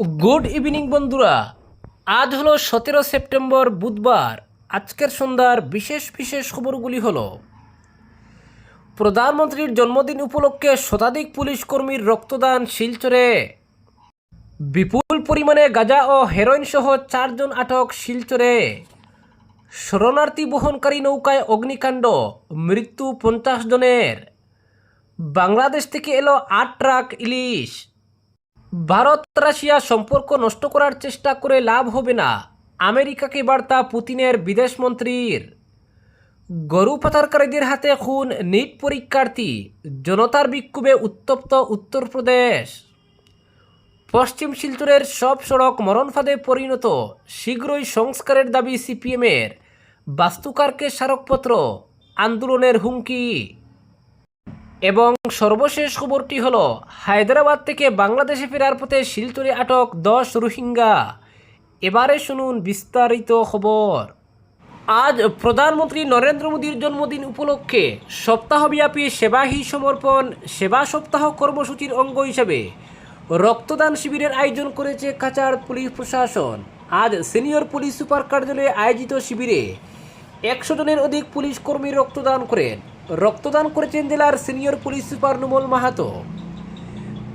Good evening বন্ধুরা। আজ হলো সতেরো সেপ্টেম্বর বুধবার। আজকের সন্ধ্যার বিশেষ বিশেষ খবরগুলি হল, প্রধানমন্ত্রীর জন্মদিন উপলক্ষে শতাধিক পুলিশ কর্মীর রক্তদান শিলচরে। বিপুল পরিমাণে গাঁজা ও হেরোইন সহ চারজন আটক শিলচরে। শরণার্থী বহনকারী নৌকায় অগ্নিকাণ্ড, মৃত্যু পঞ্চাশ জনের। বাংলাদেশ থেকে এলো আট ট্রাক ইলিশ। ভারত রাশিয়া সম্পর্ক নষ্ট করার চেষ্টা করে লাভ হবে না। আমেরিকাকে বার্তা পুতিনের বিদেশমন্ত্রীর। গরু পাচারকারীদের হাতে খুন নিট পরীক্ষার্থী। জনতার বিক্ষোভে উত্তপ্ত উত্তরপ্রদেশ। পশ্চিম শিলচরের সব সড়ক মরণফাদে পরিণত। শীঘ্রই সংস্কারের দাবি সিপিএমের। বাস্তুকারকে স্মারকপত্র। আন্দোলনের হুমকি। এবং সর্বশেষ খবরটি হল, হায়দ্রাবাদ থেকে বাংলাদেশে ফেরার পথে শিলচরে আটক দশ রোহিঙ্গা। এবারে শুনুন বিস্তারিত খবর। আজ প্রধানমন্ত্রী নরেন্দ্র মোদীর জন্মদিন উপলক্ষে সপ্তাহব্যাপী সেবাহী সমর্পণ, সেবা সপ্তাহ কর্মসূচির অঙ্গ হিসেবে রক্তদান শিবিরের আয়োজন করেছে কাচার পুলিশ প্রশাসন। আজ সিনিয়র পুলিশ সুপার কার্যালয়ে আয়োজিত শিবিরে একশো জনের অধিক পুলিশ কর্মী রক্তদান করেন। রক্তদান করেছেন জেলার senior police super Numal Mahato.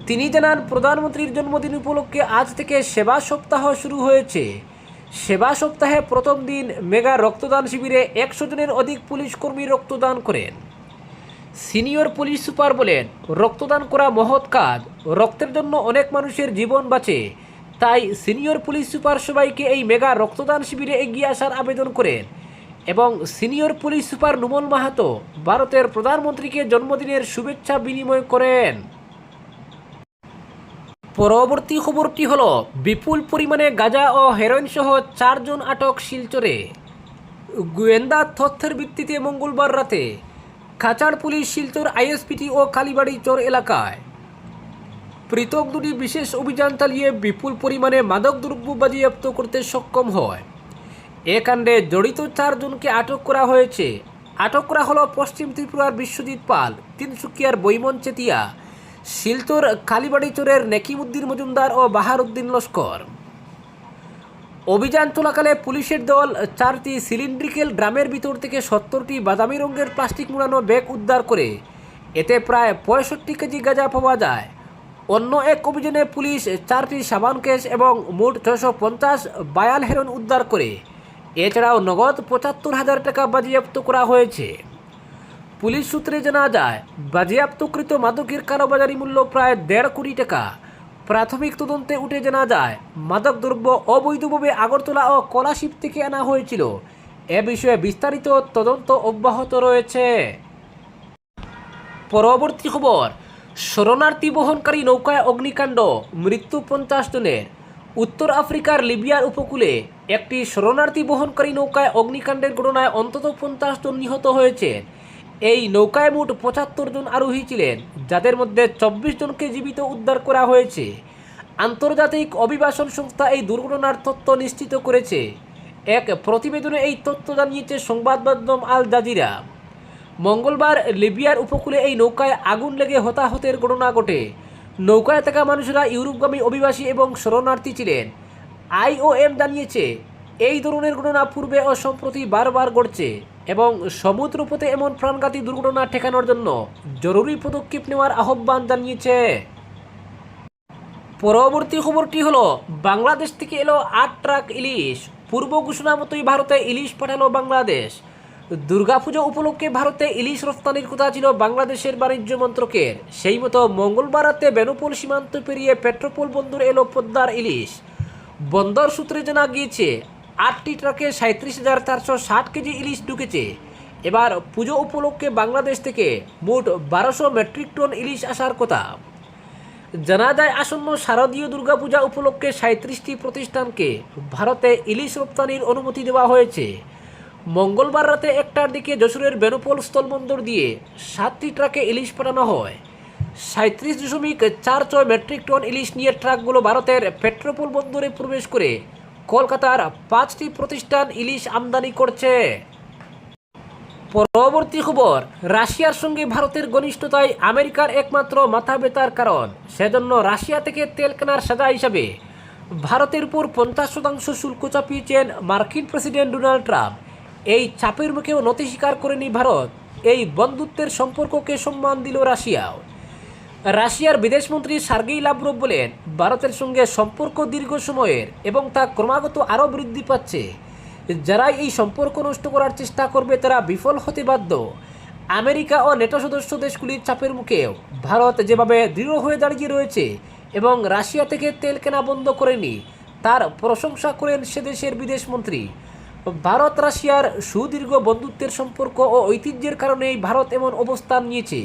তিনি জানান, প্রধানমন্ত্রীর জন্মদিন উপলক্ষে আজ থেকে সেবা সপ্তাহ শুরু হয়েছে। সেবা সপ্তাহে প্রথম দিন মেগা রক্তদান শিবিরে একশো জনের অধিক পুলিশ কর্মী রক্তদান করেন। সিনিয়র পুলিশ সুপার বলেন, রক্তদান করা মহৎ কাজ, রক্তের জন্য অনেক মানুষের জীবন বাঁচে, তাই সিনিয়র পুলিশ সুপার সবাইকে এই মেগা রক্তদান শিবিরে এগিয়ে আসার আবেদন করেন। এবং senior police super Numal Mahato ভারতের প্রধানমন্ত্রীকে জন্মদিনের শুভেচ্ছা বিনিময় করেন। পরবর্তী খবরটি হল, বিপুল পরিমাণে গাঁজা ও হেরোইন সহ চারজন আটক শিলচরে। গোয়েন্দা তথ্যের ভিত্তিতে মঙ্গলবার রাতে খাচার পুলিশ শিলচর আইএসপিটি ও কালীবাড়ি চর এলাকায় পৃথক দুটি বিশেষ অভিযান চালিয়ে বিপুল পরিমাণে মাদক দ্রব্য বাজেয়াপ্ত করতে সক্ষম হয়। এ কাণ্ডে জড়িত চারজনকে আটক করা হয়েছে। আটক করা হলো পশ্চিম ত্রিপুরার বিশ্বজিৎ পাল, তিনসুকিয়ার বৈমন চেতিয়া, শিলচর কালীবাড়ি চোরের নেকিমুদ্দিন মজুমদার ও বাহারুদ্দিন লস্কর। অভিযান চলাকালে পুলিশের দল চারটি সিলিন্ড্রিক্যাল ড্রামের ভিতর থেকে সত্তরটি বাদামি রঙের প্লাস্টিক মোড়ানো ব্যাগ উদ্ধার করে। এতে প্রায় পঁয়ষট্টি কেজি গাঁজা পাওয়া যায়। অন্য এক অভিযানে পুলিশ চারটি সাবান কেস এবং মোট ছশো পঞ্চাশ বায়াল হেরন উদ্ধার করে। এছাড়াও নগদ পঁচাত্তর হাজার টাকা বাজেয়াপ্ত করা হয়েছে। পুলিশ সূত্রে জানা যায়, বাজেয়াপ্তকৃত মাদকের কালোবাজারি মূল্য প্রায় দেড় কোটি টাকা। প্রাথমিক তদন্তে উঠে জানা যায়, মাদক দ্রব্য অবৈধভাবে আগরতলা ও কলাশিপ থেকে আনা হয়েছিল। এ বিষয়ে বিস্তারিত তদন্ত অব্যাহত রয়েছে। পরবর্তী খবর, শরণার্থী বহনকারী নৌকায় অগ্নিকাণ্ড, মৃত্যু পঞ্চাশ জনের। উত্তর আফ্রিকার লিবিয়ার উপকূলে একটি শরণার্থী বহনকারী নৌকায় অগ্নিকাণ্ডের ঘটনায় অন্তত পঞ্চাশ জন নিহত হয়েছে। এই নৌকায় মোট পঁচাত্তর জন আরোহী ছিলেন, যাদের মধ্যে চব্বিশ জনকে জীবিত উদ্ধার করা হয়েছে। আন্তর্জাতিক অভিবাসন সংস্থা এই দুর্ঘটনার তথ্য নিশ্চিত করেছে। এক প্রতিবেদনে এই তথ্য জানিয়েছে সংবাদ মাধ্যম আল জাজিরা। মঙ্গলবার লিবিয়ার উপকূলে এই নৌকায় আগুন লেগে হতাহতের ঘটনা ঘটে। নৌকায় থাকা মানুষেরা ইউরোপগামী অভিবাসী এবং শরণার্থী ছিলেন। আইওএম জানিয়েছে, এই ধরনের ঘটনা পূর্বে ও সম্প্রতি বারবার ঘটছে এবং সমুদ্রপথে এমন প্রাণঘাতী দুর্ঘটনা ঠেকানোর জন্য জরুরি পদক্ষেপ নেওয়ার আহ্বান জানিয়েছে। পরবর্তী খবরটি হলো, বাংলাদেশ থেকে এলো আট ট্রাক ইলিশ। পূর্ব ঘোষণা মতোই ভারতে ইলিশ পাঠালো বাংলাদেশ। দুর্গাপুজো উপলক্ষে ভারতে ইলিশ রফতানির কথা ছিল বাংলাদেশের বাণিজ্য মন্ত্রকের। সেই মতো মঙ্গলবার রাতে বেনুপুল সীমান্ত পেরিয়ে পেট্রোপোল বন্দর এলো পদ্মার ইলিশ। বন্দর সূত্রে জানা গিয়েছে, আটটি ট্রাকে সাঁত্রিশ হাজার চারশো ষাট কেজি ইলিশ ঢুকেছে। এবার পুজো উপলক্ষে বাংলাদেশ থেকে মোট বারোশো মেট্রিক টন ইলিশ আসার কথা। জানা যায়, আসন্ন শারদীয় দুর্গাপূজা উপলক্ষে সাঁত্রিশটি প্রতিষ্ঠানকে ভারতে ইলিশ রপ্তানির অনুমতি দেওয়া হয়েছে। মঙ্গলবার রাতে একটার দিকে যশোরের বেনুপোল স্থলবন্দর দিয়ে সাতটি ট্রাকে ইলিশ পাঠানো হয়। সাঁত্রিশ দশমিক চার ছয় মেট্রিক টন ইলিশ নিয়ে ট্রাকগুলো ভারতের পেট্রোপোল বন্দরে প্রবেশ করে কলকাতার পাঁচটি প্রতিষ্ঠান ইলিশ আমদানি করছে। পরবর্তী খবর, রাশিয়ার সঙ্গে ভারতের ঘনিষ্ঠতাই আমেরিকার একমাত্র মাথা ব্যথার কারণ। সেজন্য রাশিয়া থেকে তেল কেনার সাজা হিসাবে ভারতের উপর পঞ্চাশ শতাংশ শুল্ক চাপিয়েছেন মার্কিন প্রেসিডেন্ট ডোনাল্ড ট্রাম্প। এই চাপের মুখেও নতি স্বীকার করেনি ভারত। এই বন্ধুত্বের সম্পর্ককে সম্মান দিল রাশিয়াও। রাশিয়ার বিদেশমন্ত্রী সার্গেই লাভরভ বলেন, ভারতের সঙ্গে সম্পর্ক দীর্ঘ সময়ের এবং তা ক্রমাগত আরও বৃদ্ধি পাচ্ছে। যারা এই সম্পর্ক নষ্ট করার চেষ্টা করবে, তারা বিফল হতে বাধ্য। আমেরিকা ও নেটো সদস্য দেশগুলির চাপের মুখেও ভারত যেভাবে দৃঢ় হয়ে দাঁড়িয়ে রয়েছে এবং রাশিয়া থেকে তেল কেনা বন্ধ করেনি, তার প্রশংসা করেন সে দেশের বিদেশমন্ত্রী। ভারত রাশিয়ার সুদীর্ঘ বন্ধুত্বের সম্পর্ক ও ঐতিহ্যের কারণেই ভারত এমন অবস্থান নিয়েছে।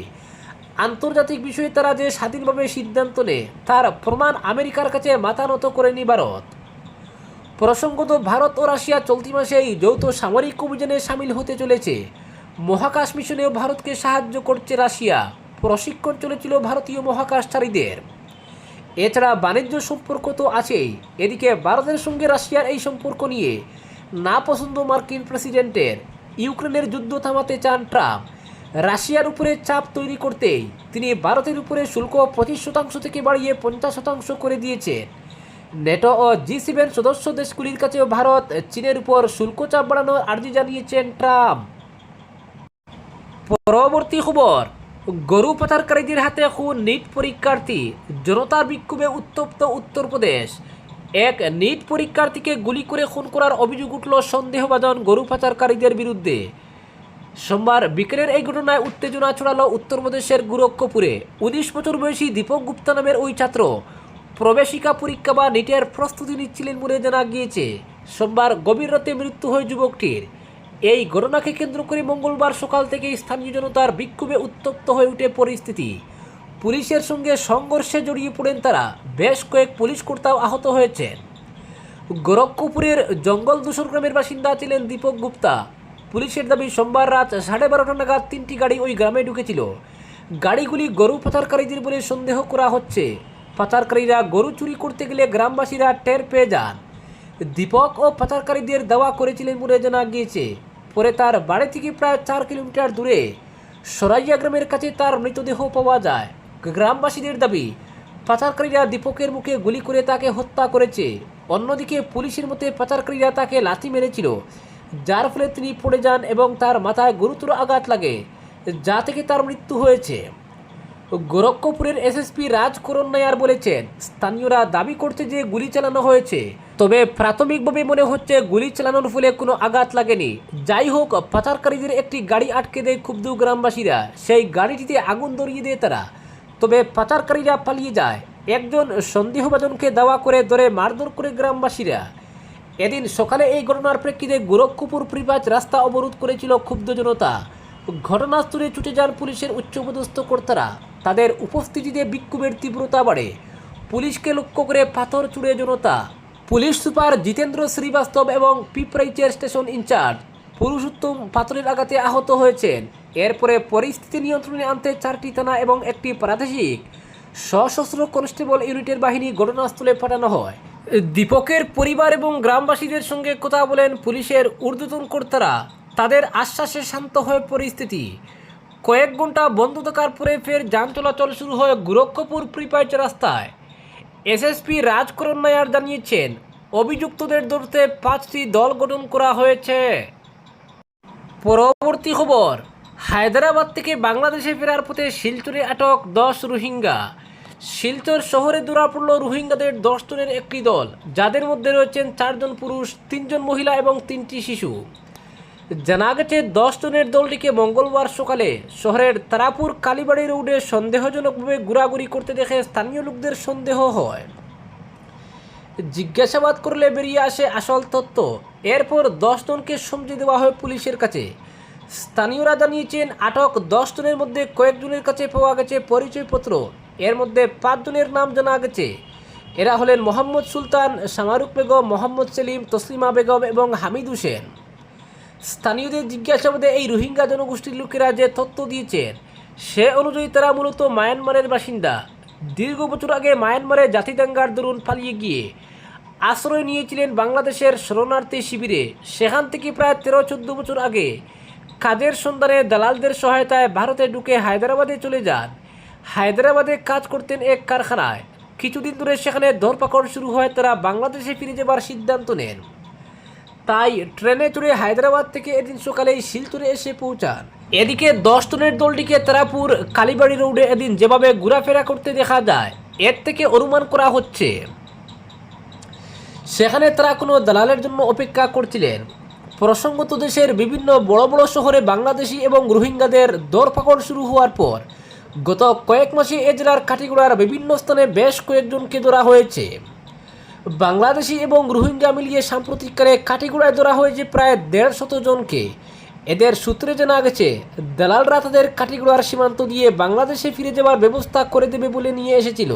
আন্তর্জাতিক বিষয়ে তারা যে স্বাধীনভাবে সিদ্ধান্ত নেয়, তার প্রমাণ আমেরিকার কাছে মাথা নত করেনি ভারত। প্রসঙ্গত, ভারত ও রাশিয়া চলতি মাসেই যৌথ সামরিক অভিযানে সামিল হতে চলেছে। মহাকাশ মিশনেও ভারতকে সাহায্য করছে রাশিয়া। প্রশিক্ষণ চলেছিল ভারতীয় মহাকাশচারীদের। এছাড়া বাণিজ্য সম্পর্ক তো আছেই। এদিকে, ভারতের সঙ্গে রাশিয়ার এই সম্পর্ক নিয়ে না পছন্দ মার্কিন প্রেসিডেন্টের। ইউক্রেনের যুদ্ধ থামাতে চান ট্রাম্প। রাশিয়ার উপরে চাপ তৈরি করতেই তিনি ভারতের উপরে শুল্ক পঁচিশ শতাংশ থেকে বাড়িয়ে পঞ্চাশ শতাংশ করে দিয়েছেন নেটো ও জি সেভেন সদস্য দেশগুলির কাছেও ভারত চীনের উপর শুল্ক চাপ বাড়ানোর আর্জি জানিয়েছেন ট্রাম্প। পরবর্তী খবর, গরু পাচারকারীদের হাতে খুন নিট পরীক্ষার্থী। জনতার বিক্ষোভে উত্তপ্ত উত্তরপ্রদেশ। এক নিট পরীক্ষার্থীকে গুলি করে খুন করার অভিযোগ উঠল সন্দেহভাজন গরু পাচারকারীদের বিরুদ্ধে। সোমবার বিকেলের এই ঘটনায় উত্তেজনা ছড়ালো উত্তরপ্রদেশের গোরক্ষপুরে। উনিশ বছর বয়সী দীপক গুপ্তা নামের ওই ছাত্র প্রবেশিকা পরীক্ষা বা নিটের প্রস্তুতি নিচ্ছিলেন বলে জানা গিয়েছে। সোমবার গভীর রাতে মৃত্যু হয় যুবকটির। এই ঘটনাকে কেন্দ্র করে মঙ্গলবার সকাল থেকে স্থানীয় জনতার বিক্ষোভে উত্তপ্ত হয়ে উঠে পরিস্থিতি। পুলিশের সঙ্গে সংঘর্ষে জড়িয়ে পড়েন তারা। বেশ কয়েক পুলিশ কর্তাও আহত হয়েছেন। গোরক্ষপুরের জঙ্গল দূষণ গ্রামের বাসিন্দা ছিলেন দীপক গুপ্তা। পুলিশের দাবি সোমবার রাত সাড়ে বারোটা নাগাদ তিনটি গাড়ি ওই গ্রামে ঢুকেছিল। গাড়িগুলি গরু পাচারকারীদের বলে সন্দেহ করা হচ্ছে। পাচারকারীরা গরু চুরি করতে গেলে গ্রামবাসীরা টের পেয়ে যান। দীপক ও পাচারকারীদের দাওয়া করেছিলেন বলে জানা গিয়েছে। পরে তার বাড়ি থেকে প্রায় চার কিলোমিটার দূরে সরাইয়া গ্রামের কাছে তার মৃতদেহ পাওয়া যায়। গ্রামবাসীদের দাবি, পাচারকারীরা দীপকের মুখে গুলি করে তাকে হত্যা করেছে। অন্যদিকে পুলিশের মতে পাচারকারীরা তাকে লাথি মেরেছিল। যার ফলে তিনি পড়ে যান এবং তার মাথায় গুরুতর আঘাত লাগে, যা থেকে তার মৃত্যু হয়েছে। গোরক্ষপুরের এসএসপি রাজকরণ নায়ার বলেছেন, স্থানীয়রা দাবি করছে যে গুলি চালানো হয়েছে, তবে প্রাথমিকভাবে মনে হচ্ছে গুলি চালানোর ফলে কোনো আঘাত লাগেনি। যাই হোক, পাচারকারীদের একটি গাড়ি আটকে দেয় ক্ষুব্ধ গ্রামবাসীরা। সেই গাড়িটিতে আগুন ধরিয়ে দেয় তারা। তবে পাচারকারীরা পালিয়ে যায়। একজন সন্দেহভাজনকে দাওয়া করে ধরে মারধর করে গ্রামবাসীরা। এদিন সকালে এই ঘটনার প্রেক্ষিতে গোরক্ষপুর প্রিপাজ রাস্তা অবরোধ করেছিল ক্ষুব্ধ জনতা। ঘটনাস্থলে ছুটে যান পুলিশের উচ্চপদস্থ কর্তারা। তাদের উপস্থিতিতে বিক্ষোভের তীব্রতা বাড়ে। পুলিশকে লক্ষ্য করে পাথর চুড়ে জনতা। পুলিশ সুপার জিতেন্দ্র শ্রীবাস্তব এবং পিপরাইচের স্টেশন ইনচার্জ পুরুষোত্তম পাথরের আঘাতে আহত হয়েছেন। এরপরে পরিস্থিতি নিয়ন্ত্রণে আনতে চারটি থানা এবং একটি প্রাদেশিক সশস্ত্র কনস্টেবল ইউনিটের বাহিনী ঘটনাস্থলে পাঠানো হয়। দীপকের পরিবার এবং গ্রামবাসীদের সঙ্গে কথা বলেন পুলিশের ঊর্ধ্বতন কর্তারা। তাদের আশ্বাসে শান্ত হয়ে পরিস্থিতি। কয়েক ঘণ্টা বন্ধ থাকার পরে ফের যান চলাচল শুরু হয় গোরক্ষপুর প্রিপাইচ রাস্তায়। এসএসপি রাজকরণ নায়ার জানিয়েছেন, অভিযুক্তদের ধরতে পাঁচটি দল গঠন করা হয়েছে। পরবর্তী খবর, হায়দ্রাবাদ থেকে বাংলাদেশে ফেরার পথে শিলচরে আটক দশ রোহিঙ্গা। শিলচর শহরে ধরা পড়ল রোহিঙ্গাদের দশ জনের একটি দল, যাদের মধ্যে রয়েছেন চারজন পুরুষ, তিনজন মহিলা এবং তিনটি শিশু। জানা গেছে, দশ জনের দলটিকে মঙ্গলবার সকালে শহরের তারাপুর কালীবাড়ি রোডে সন্দেহজনকভাবে ঘোরাঘুরি করতে দেখে স্থানীয় লোকদের সন্দেহ হয়। জিজ্ঞাসাবাদ করলে বেরিয়ে আসে আসল তথ্য। এরপর দশ জনকে সমঝে দেওয়া হয় পুলিশের কাছে। স্থানীয়রা জানিয়েছেন, আটক দশ জনের মধ্যে কয়েকজনের কাছে পাওয়া গেছে পরিচয়পত্র। এর মধ্যে পাঁচজনের নাম জানা গেছে। এরা হলেন মোহাম্মদ সুলতান সামারুক বেগম, মোহাম্মদ সেলিম, তসলিমা বেগম এবং হামিদ হোসেন। স্থানীয়দের জিজ্ঞাসাবাদে এই রোহিঙ্গা জনগোষ্ঠীর লোকেরা যে তথ্য দিয়েছেন, সে অনুযায়ী তারা মূলত মায়ানমারের বাসিন্দা। দীর্ঘ বছর আগে মায়ানমারে জাতিদাঙ্গার দরুন পালিয়ে গিয়ে আশ্রয় নিয়েছিলেন বাংলাদেশের শরণার্থী শিবিরে। সেখান থেকে প্রায় তেরো, চোদ্দ বছর আগে কাজের সন্ধানে দালালদের সহায়তায় ভারতে ঢুকে হায়দ্রাবাদে চলে যান। হায়দ্রাবাদে কাজ করতেন এক কারখানায়। কিছুদিন ধরে সেখানে ধরপাকড় শুরু হয়, তারা বাংলাদেশে ফিরে যাবার সিদ্ধান্ত নেন। তাই ট্রেনে চড়ে হায়দ্রাবাদ থেকে এদিন সকালেই শিলচরে এসে পৌঁছান। এদিকে দশ টনের দলটিকে তারাপুর, কালীবাড়ি রোডে এদিন যেভাবে ঘোরাফেরা করতে দেখা যায়, এর থেকে অনুমান করা হচ্ছে। সেখানে তারা কোনো দালালের জন্য অপেক্ষা করছিলেন। প্রসঙ্গত দেশের বিভিন্ন বড় বড় শহরে বাংলাদেশি এবং রোহিঙ্গাদের দরপাকড় শুরু হওয়ার পর গত কয়েক মাসে এ জেলার কাটিগড়ার বিভিন্ন স্থানে বেশ কয়েকজনকে ধরা হয়েছে। বাংলাদেশি এবং রোহিঙ্গা মিলিয়ে সাম্প্রতিককালে কাটিগড়ায় ধরা হয়েছে প্রায় দেড় শত জনকে। এদের সূত্রে জানা গেছে, দালালরা তাদের কাটিগড়ার সীমান্ত দিয়ে বাংলাদেশে ফিরে যাওয়ার ব্যবস্থা করে দেবে বলে নিয়ে এসেছিল।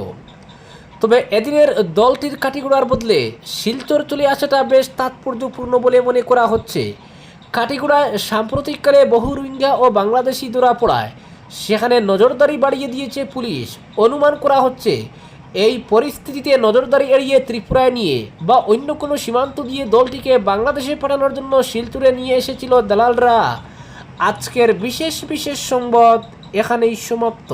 তবে এদিনের দলটির কাটিগোড়ার বদলে শিলচর চলে আসাটা বেশ তাৎপর্যপূর্ণ বলে মনে করা হচ্ছে। কাটিগোড়ায় সাম্প্রতিককালে বহু রোহিঙ্গা ও বাংলাদেশি ধরা পড়ায়। সেখানে নজরদারি বাড়িয়ে দিয়েছে পুলিশ। অনুমান করা হচ্ছে, এই পরিস্থিতিতে নজরদারি এড়িয়ে ত্রিপুরায় নিয়ে বা অন্য কোনো সীমান্ত দিয়ে দলটিকে বাংলাদেশে পাঠানোর জন্য শিলচুরে নিয়ে এসেছিল দালালরা। আজকের বিশেষ বিশেষ সংবাদ এখানেই সমাপ্ত।